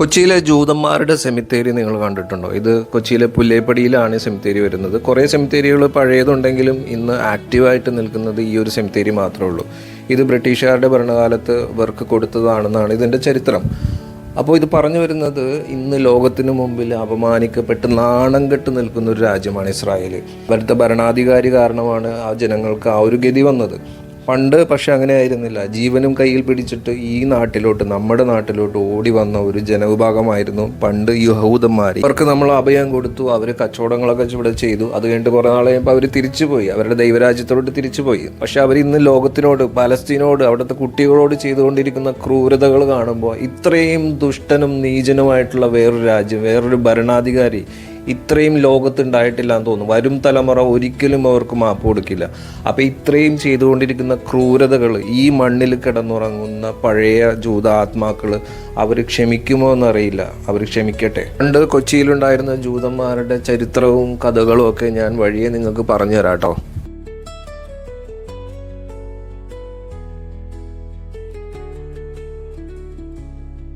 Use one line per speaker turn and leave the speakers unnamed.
കൊച്ചിയിലെ ജൂതന്മാരുടെ സെമിത്തേരി നിങ്ങൾ കണ്ടിട്ടുണ്ടോ? ഇത് കൊച്ചിയിലെ പുല്ലേപ്പടിയിലാണ് സെമിത്തേരി വരുന്നത്. കുറേ സെമിത്തേരികൾ പഴയതുണ്ടെങ്കിലും ഇന്ന് ആക്റ്റീവായിട്ട് നിൽക്കുന്നത് ഈ ഒരു സെമിത്തേരി മാത്രമേ ഉള്ളൂ. ഇത് ബ്രിട്ടീഷുകാരുടെ ഭരണകാലത്ത് ഇവർക്ക് കൊടുത്തതാണെന്നാണ് ഇതിന്റെ ചരിത്രം. അപ്പോൾ ഇത് പറഞ്ഞു വരുന്നത് ഇന്ന് ലോകത്തിന് മുമ്പിൽ അപമാനിക്കപ്പെട്ട് നാണം കെട്ട് നിൽക്കുന്ന ഒരു രാജ്യമാണ് ഇസ്രായേൽ ഇവിടുത്തെ ഭരണാധികാരി കാരണമാണ് ആ ജനങ്ങൾക്ക് ആ ഒരു ഗതി വന്നത്. പണ്ട് പക്ഷെ അങ്ങനെ ആയിരുന്നില്ല. ജീവനും കയ്യിൽ പിടിച്ചിട്ട് ഈ നാട്ടിലോട്ട് നമ്മുടെ നാട്ടിലോട്ട് ഓടി വന്ന ഒരു ജനവിഭാഗമായിരുന്നു പണ്ട് യഹൂദന്മാർ. അവർക്ക് നമ്മൾ അഭയം കൊടുത്തു അവർ കച്ചവടങ്ങളൊക്കെ ഇവിടെ ചെയ്തു. അത് കഴിഞ്ഞിട്ട് കുറേ നാൾ കഴിയുമ്പോൾ അവർ തിരിച്ചുപോയി. അവരുടെ ദൈവരാജ്യത്തോട്ട് തിരിച്ചുപോയി. പക്ഷെ അവർ ഇന്ന് ലോകത്തിനോട് പലസ്തീനോട് അവിടുത്തെ കുട്ടികളോട് ചെയ്തുകൊണ്ടിരിക്കുന്ന ക്രൂരതകൾ കാണുമ്പോൾ ഇത്രയും ദുഷ്ടനും നീചനുമായിട്ടുള്ള വേറൊരു രാജ്യം വേറൊരു ഭരണാധികാരി ഇത്രയും ലോകത്തുണ്ടായിട്ടില്ല എന്ന് തോന്നുന്നു. വരും തലമുറ ഒരിക്കലും അവർക്ക് മാപ്പ് കൊടുക്കില്ല. അപ്പോൾ ഇത്രയും ചെയ്തുകൊണ്ടിരിക്കുന്ന ക്രൂരതകൾ ഈ മണ്ണിൽ കിടന്നുറങ്ങുന്ന പഴയ ജൂത ആത്മാക്കൾ അവർ ക്ഷമിക്കുമോ എന്നറിയില്ല. അവർ ക്ഷമിക്കട്ടെ. പണ്ട് കൊച്ചിയിലുണ്ടായിരുന്ന ജൂതന്മാരുടെ ചരിത്രവും കഥകളും ഒക്കെ ഞാൻ വഴിയെ നിങ്ങൾക്ക് പറഞ്ഞു തരാം കേട്ടോ.